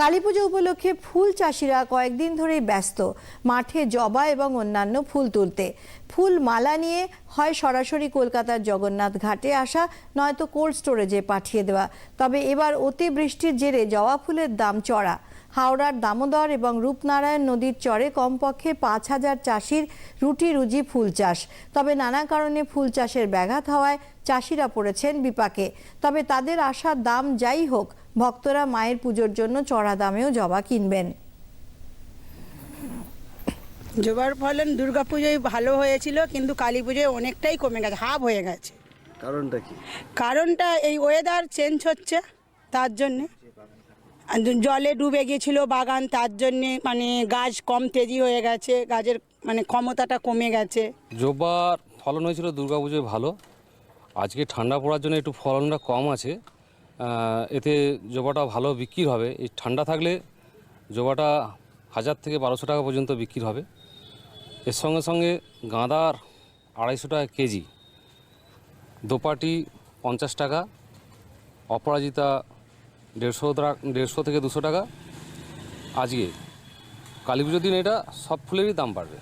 কালী পুজো উপলক্ষে ফুল চাষিরা কয়েকদিন ধরেই ব্যস্ত। মাঠে জবা এবং অন্যান্য ফুল তুলতে। ফুল মালা নিয়ে হয় সরাসরি কলকাতার জগন্নাথ ঘাটে আসা, নয়তো কোল্ড স্টোরেজে পাঠিয়ে দেওয়া। তবে এবার অতিবৃষ্টির জেরে জবা ফুলের দাম চড়া। হাওড়ার দামোদর এবং রূপনারায়ণ নদীর চরে কমপক্ষে পাঁচ হাজার চাষির রুটি রুজি ফুল চাষ। তবে নানা কারণে ফুল চাষের ব্যাঘাত হওয়ায় চাষিরা পড়েছেন বিপাকে। তবে তাদের আশার দাম যাই হোক ভক্তরা মায়ের পুজোর জন্য চড়া দামেও জবা কিনবেন। জবার ফলন দুর্গা পুজোয় ভালো হয়েছিল কিন্তু কালী পুজোয় অনেকটাই কমে গেছে হাফ হয়ে গেছে। কারণটা কি? কারণটা এই ওয়েদার চেঞ্জ হচ্ছে তার জন্যে। আর জলে ডুবে গিয়েছিল বাগান তার জন্যে মানে গাছ কম তেজি হয়ে গেছে গাছের মানে ক্ষমতাটা কমে গেছে। জবার ফলন হয়েছিল দুর্গাপুজোয় ভালো আজকে ঠান্ডা পড়ার জন্য একটু ফলনটা কম আছে। এতে জবাটা ভালো বিক্রি হবে। এই ঠান্ডা থাকলে জবাটা হাজার থেকে বারোশো টাকা পর্যন্ত বিক্রি হবে। এর সঙ্গে সঙ্গে গাঁদার আড়াইশো টাকা কেজি, দোপাটি পঞ্চাশ টাকা, অপরাজিতা দেড়শো দেড়শো থেকে দুশো টাকা। আজকে কালী পুজোর দিন এটা সব ফুলেরই দাম বাড়বে।